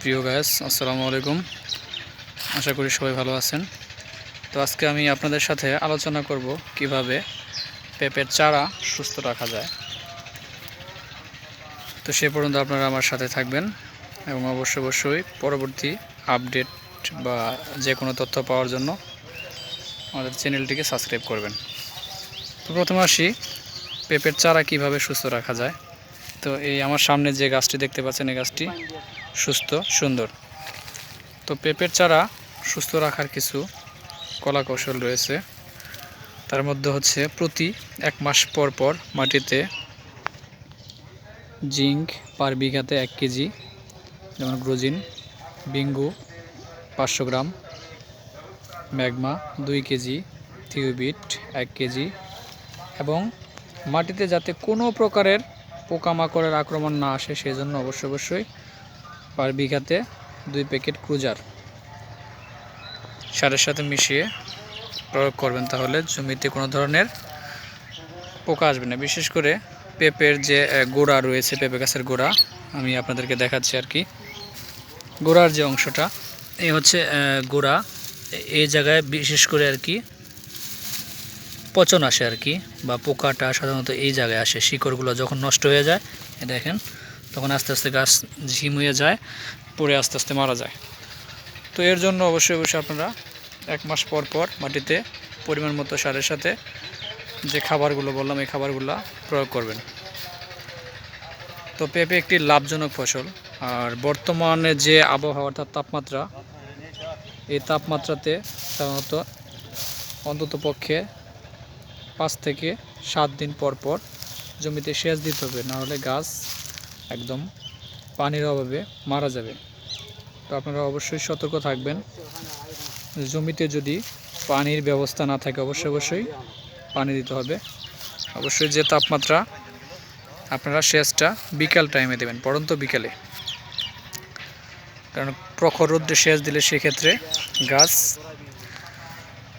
প্রিয় গাছ আসসালামু আলাইকুম। আশা করি সবাই ভালো আছেন। তো আজকে আমি আপনাদের সাথে আলোচনা করব কীভাবে পেঁপের চারা সুস্থ রাখা যায়। তো সে পর্যন্ত আপনারা আমার সাথে থাকবেন এবং অবশ্য অবশ্যই পরবর্তী আপডেট বা যে কোনো তথ্য পাওয়ার জন্য আমাদের চ্যানেলটিকে সাবস্ক্রাইব করবেন। তো প্রথমে আসি, পেঁপের চারা কীভাবে সুস্থ রাখা যায়। তো এই আমার সামনে যে গাছটি দেখতে পাচ্ছেন, এই গাছটি সুস্থ, সুন্দর। তো পেঁপের চারা সুস্থ রাখার কিছু কলা কৌশল রয়েছে। তার মধ্যে হচ্ছে প্রতি এক মাস পর পর মাটিতে জিঙ্ক পার বিঘাতে এক কেজি, যেমন গ্রোজিন, বিঙ্গু পাঁচশো গ্রাম, ম্যাগমা দুই কেজি থিওবিট এক কেজি এবং মাটিতে যাতে কোনো প্রকারের পোকামাকড়ের আক্রমণ না আসে সেই জন্য অবশ্য অবশ্যই পার বিঘাতে দুই প্যাকেট ক্রুজার সারের সাথে মিশিয়ে প্রয়োগ করবেন, তাহলে জমিতে কোনো ধরনের পোকা আসবে না। বিশেষ করে পেঁপের যে গোড়া রয়েছে, পেঁপে গাছের গোড়া, আমি আপনাদেরকে দেখাচ্ছি আর কি। গোড়ার যে অংশটা এই হচ্ছে গোড়া। এই জায়গায় বিশেষ করে আর কি পচন আসে আর কি, বা পোকাটা সাধারণত এই জায়গায় আসে, শিকড়গুলো যখন নষ্ট হয়ে যায় দেখেন, তখন আস্তে আস্তে গাছ ঝিম হয়ে যায় পরে আস্তে আস্তে মারা যায়। তো এর জন্য অবশ্যই অবশ্যই আপনারা এক মাস পর পর মাটিতে পরিমাণ মতো সারের সাথে যে খাবারগুলো বললাম, এই খাবারগুলো প্রয়োগ করবেন। তো পেঁপে একটি লাভজনক ফসল, আর বর্তমানে যে আবহাওয়া, অর্থাৎ তাপমাত্রা, এই তাপমাত্রাতে সাধারণত অন্তত পক্ষে পাঁচ থেকে সাত দিন পর পর জমিতে সেচ দিতে হবে, নাহলে গাছ একদম পানির অভাবে মারা যাবে। তো আপনারা অবশ্যই সতর্ক থাকবেন। জমিতে যদি পানির ব্যবস্থা না থাকে, অবশ্যই অবশ্যই পানি দিতে হবে। অবশ্যই যে তাপমাত্রা আপনারা সেচটা বিকাল টাইমে দেবেন, পরন্ত বিকালে। কারণ প্রখর রোদ্রে সেচ দিলে সেক্ষেত্রে গাছ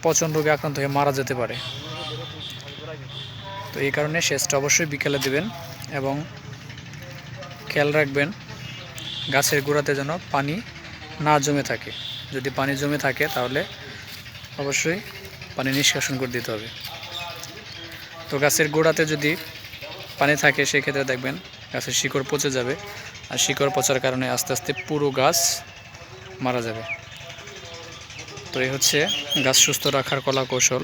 পচন রোগে আক্রান্ত হয়ে মারা যেতে পারে। তো এই কারণে সেচটা অবশ্যই বিকেলে দেবেন এবং খেয়াল রাখবেন গাছের গোড়াতে যেন পানি না জমে থাকে। যদি পানি জমে থাকে তাহলে অবশ্যই পানি নিষ্কাশন করে দিতে হবে। তো গাছের গোড়াতে যদি পানি থাকে সেক্ষেত্রে দেখবেন গাছের শিকড় পচে যাবে আর শিকড় পচার কারণে আস্তে আস্তে পুরো গাছ মারা যাবে। তো এই হচ্ছে গাছ সুস্থ রাখার কলা কৌশল